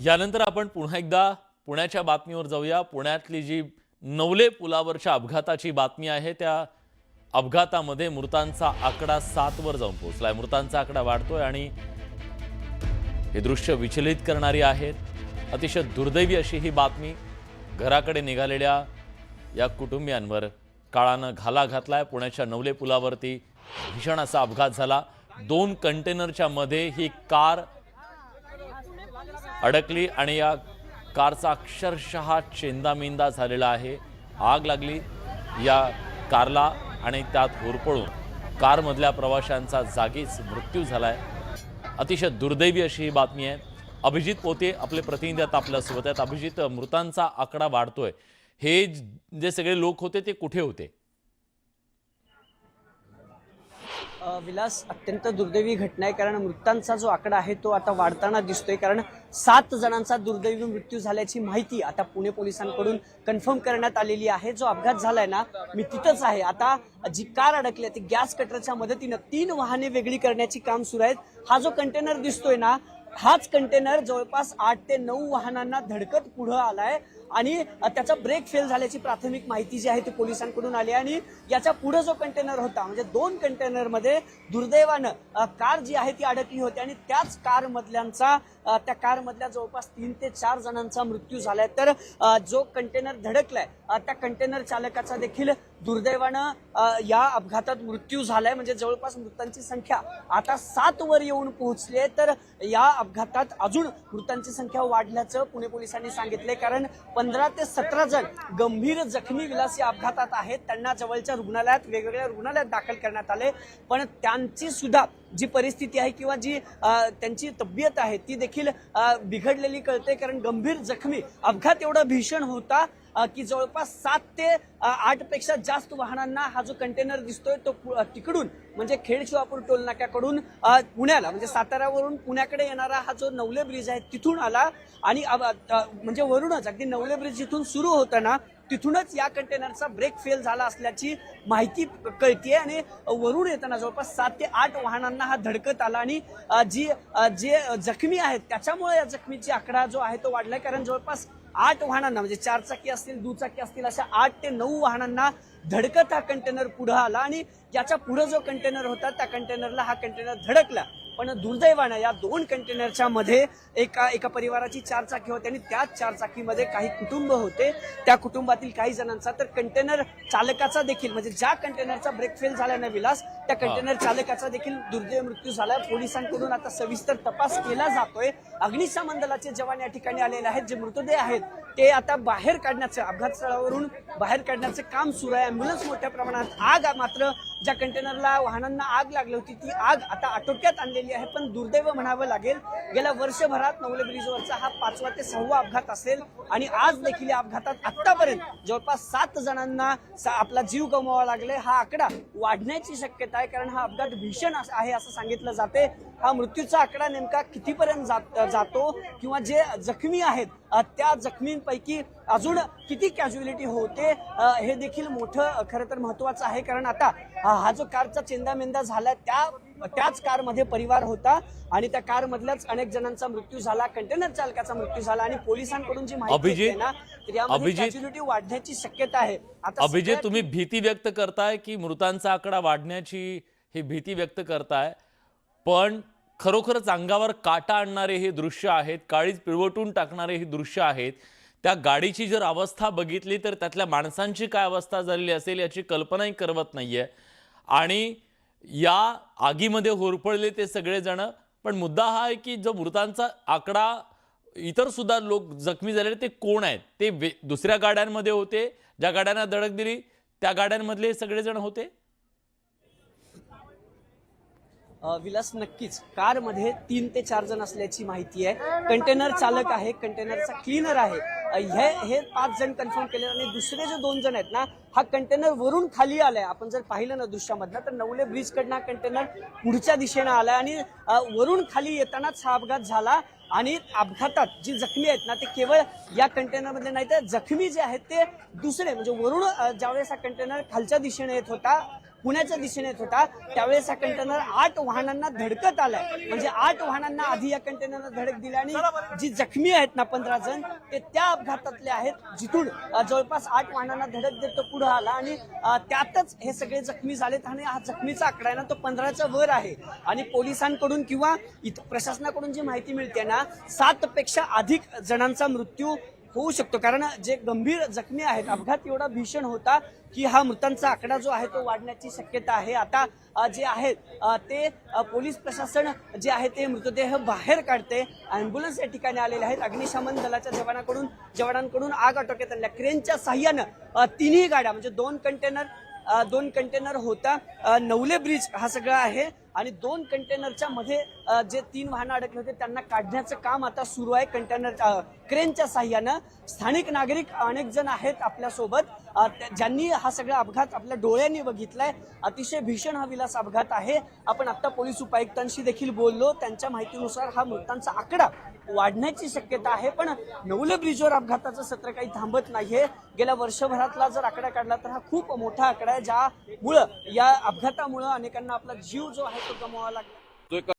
यानंतर आपण पुन्हा एकदा पुण्याच्या बातमीवर जाऊया. पुण्यातली जी नवले पुलावरच्या अपघाताची बातमी आहे त्या अपघातामध्ये मृतांचा आकडा सातवर जाऊन पोहोचलाय. मृतांचा आकडा वाढतोय आणि हे दृश्य विचलित करणारी आहेत. अतिशय दुर्दैवी अशी ही बातमी घराकडे निघालेल्या या कुटुंबियांवर काळानं घाला घातलाय. पुण्याच्या नवले पुलावरती भीषण असा अपघात झाला. दोन कंटेनरच्या मध्ये ही कार अडकली आणि या कारचा अक्षरशः चेंदामेंदा झालेला आहे. आग लागली या कारला आणि त्यात होरपळून कारमधल्या प्रवाशांचा जागीच मृत्यू झाला आहे अतिशय दुर्दैवी अशी ही बातमी आहे. अभिजित पोते आपले प्रतिनिधी आता आपल्यासोबत आहेत. अभिजित मृतांचा आकडा वाढतोय. हे जे सगळे लोक होते ते कुठे होते? विलास अत्यंत दुर्दैवी घटना आहे. कारण मृतांचा जो आकडा आहे तो आता वाढताना दिसतोय. कारण सात जणांचा दुर्दैवी मृत्यू झाल्याची माहिती आता पुणे पोलिसांकडून कन्फर्म करण्यात आलेली आहे. जो अपघात झालाय ना मी तिथंच आहे. आता जी कार अडकली आहे ती गॅस कटरच्या मदतीनं तीन वाहने वेगळी करण्याची काम सुरू आहेत. हा जो कंटेनर दिसतोय ना हाच कंटेनर जवळपास आठ ते नऊ वाहनांना धडकत पुढं आलाय. आणि त्याचा ब्रेक फेल झाल्याची प्राथमिक माहिती जी आहे ती पोलिसांकडून आली आणि याच्यापुढे जो कंटेनर होता म्हणजे दोन कंटेनरमध्ये दुर्दैवानं कार जी आहे ती अडकली होती आणि त्याच कार मधल्यांचा त्या कार मधल्या जवळपास तीन ते चार जणांचा मृत्यू झालाय. तर जो कंटेनर धडकलाय त्या कंटेनर चालकाचा देखील दुर्दैवानं या अपघातात मृत्यू झालाय. म्हणजे जवळपास मृतांची संख्या आता सात वर येऊन पोहोचली आहे तर या अपघातात अजून मृतांची संख्या वाढल्याचं पुणे पोलिसांनी सांगितलंय. कारण पंधरा ते सतरा जण गंभीर जखमी विलासी अपघातात आहेत. त्यांना जवळच्या रुग्णालयात वेगवेगळ्या रुग्णालयात दाखल करण्यात आले. पण त्यांची सुद्धा जी परिस्थिती आहे किंवा जी त्यांची तब्येत आहे ती देखील बिघडलेली कळते. कारण गंभीर जखमी अपघात एवढा भीषण होता. की जवळपास सात ते आठपेक्षा जास्त वाहनांना हा जो कंटेनर दिसतोय तो तिकडून म्हणजे खेड शिवापूर टोल नाक्याकडून पुण्याला म्हणजे साताऱ्यावरून पुण्याकडे येणारा हा जो नवले ब्रिज आहे तिथून आला. आणि म्हणजे वरूनच अगदी नवले ब्रिज जिथून सुरू होताना तिथूनच या कंटेनरचा ब्रेक फेल झाला असल्याची माहिती कळतीये आणि वरून येताना जवळपास सात ते आठ वाहनांना हा धडकत आला आणि जी जे जखमी आहेत त्याच्यामुळे या जखमीची आकडा जो आहे तो वाढलाय. कारण जवळपास आठ वाहनांना म्हणजे चारचाकी असतील दुचाकी असतील अशा आठ ते नऊ वाहनांना धडकत हा कंटेनर पुढं आला आणि याच्या पुढं जो कंटेनर होता त्या कंटेनरला हा कंटेनर धडकला. पण दुर्दैवानं या दोन कंटेनरच्या मध्ये एका एका परिवाराची चार चाकी होती आणि त्याच चार चाकीमध्ये काही कुटुंब होते. त्या कुटुंबातील काही जणांचा तर कंटेनर चालकाचा देखील म्हणजे ज्या कंटेनरचा ब्रेक फेल झाला ना विलास त्या कंटेनर चालकाचा देखील दुर्दैव मृत्यू झाला पोलिसांकडून आता सविस्तर तपास केला जातोय. अग्निशमन दलाचे जवान या ठिकाणी आलेले आहेत जे मृतदेह आहेत ते आता बाहेर काढण्याचं अपघात स्थळावरून बाहेर काढण्याचं काम सुरू आहे. ॲम्ब्युलन्स मोठ्या प्रमाणात आग मात्र ज्या कंटेनरला वाहनांना आग लागली होती ती आग आता आटोक्यात आणलेली आहे. पण दुर्दैव म्हणावं लागेल गेल्या वर्षभरात नवले ब्रिजवरचा हा पाचवा ते सहावा अपघात असेल. आणि आज देखील या अपघातात आत्तापर्यंत जवळपास सात जणांना सा- आपला जीव गमवावा लागले हा आकडा वाढण्याची शक्यता आहे कारण हा अपघात भीषण आहे असं सांगितलं जाते. हा मृत्यूचा आकडा नेमका कितीपर्यंत जात- जातो किंवा जे जखमी आहेत त्या जखमींपैकी अजून किती कॅज्युअलिटी होते हे देखील मोठं खरं तर महत्वाचं आहे. कारण आता हा जो कारचा चेंदामेंदा झाला त्या त्याच कारमध्ये परिवार होता आणि त्या कार मधल्याच अनेक जणांचा मृत्यू झाला कंटेनर चालकाचा मृत्यू झाला आणि पोलिसांकडून जी माहिती ना कॅज्युअलिटी वाढण्याची शक्यता आहे. आता अभिजित तुम्ही भीती व्यक्त करताय की मृतांचा आकडा वाढण्याची ही भीती व्यक्त करताय. पण खरोखरच अंगावर काटा आणणारे हे दृश्य आहेत काळीज पिळवटून टाकणारे हे दृश्य आहेत. त्या गाडीची जर अवस्था बघितली तर त्यातल्या माणसांची काय अवस्था झालेली असेल याची कल्पनाही करवत नाही आहे आणि या आगीमध्ये होरपळले ते सगळेजण पण मुद्दा हा आहे की जो मृतांचा आकडा इतर सुद्धा लोक जखमी झालेले ते कोण आहेत? ते वे- दुसऱ्या गाड्यांमध्ये होते ज्या गाड्यांना धडक दिली त्या गाड्यांमधले सगळेजण होते? विलास नक्कीच. कारमध्ये तीन ते चार जण असल्याची माहिती आहे. कंटेनर चालक आहे कंटेनरचा क्लीनर आहे. हे हे पाच जण कन्फर्म केले आणि दुसरे जे दोन जण आहेत ना हा कंटेनर वरून खाली आलाय. आपण जर पाहिलं ना दृश्यामधनं तर नवले ब्रिज कडनं हा कंटेनर पुढच्या दिशेनं आलाय आणि वरून खाली येतानाच हा अपघात झाला आणि अपघातात जी जखमी आहेत ना ते केवळ या कंटेनरमध्ये नाही तर जखमी जे आहेत ते दुसरे म्हणजे वरून ज्यावेळेस हा कंटेनर खालच्या दिशेने येत होता पुण्याच्या दिशेने येत होता. त्यावेळेस हा कंटेनर आठ वाहनांना धडकत आलाय. म्हणजे आठ वाहनांना आधी या कंटेनरला धडक दिली आणि जी जखमी आहेत ना पंधरा जण ते त्या अपघातातले आहेत. जिथून जवळपास आठ वाहनांना धडक देत तो पुढे आला आणि त्यातच हे सगळे जखमी झालेत आणि हा जखमीचा आकडा आहे ना तो पंधराच्या वर आहे. आणि पोलिसांकडून किंवा इथं प्रशासनाकडून जी माहिती मिळते ना सात पेक्षा अधिक जणांचा मृत्यू होऊ शकतो. कारण जे गंभीर जखमी आहेत अपघात एवढा भीषण होता की हा मृतांचा आकडा जो आहे तो वाढण्याची शक्यता आहे. आता जे आहेत ते पोलीस प्रशासन जे आहे ते मृतदेह बाहेर काढते. ॲम्ब्युलन्स या ठिकाणी आलेले आहेत. अग्निशमन दलाच्या जवानाकडून जवानांकडून आग आटोक्यात आणल्या क्रेनच्या साह्यानं तिन्ही गाड्या म्हणजे दोन कंटेनर दोन कंटेनर होता. नवले ब्रिज हा सगळा आहे. आणि दोन कंटेनरच्या मध्ये जे तीन वाहनं अडकले होते त्यांना काढण्याचं काम आता सुरू आहे कंटेनर क्रेनच्या साह्यानं. स्थानिक नागरिक अनेक जण आहेत आपल्यासोबत. त्या- ज्यांनी हा सगळा अपघात आपल्या डोळ्यांनी बघितलाय. अतिशय भीषण हा विलास अपघात आहे. आपण आता पोलीस उपायुक्तांशी देखील बोललो. त्यांच्या माहितीनुसार हा मृतांचा आकडा वाढण्याची शक्यता आहे पण नवले ब्रिजवर अपघाताचं सत्र काही थांबत नाहीये. गेल्या वर्षभरातला जर आकडा काढला तर हा खूप मोठा आकडा आहे ज्यामुळं या अपघातामुळं अनेकांना आपला जीव जो आहे तो गमवावा लागला.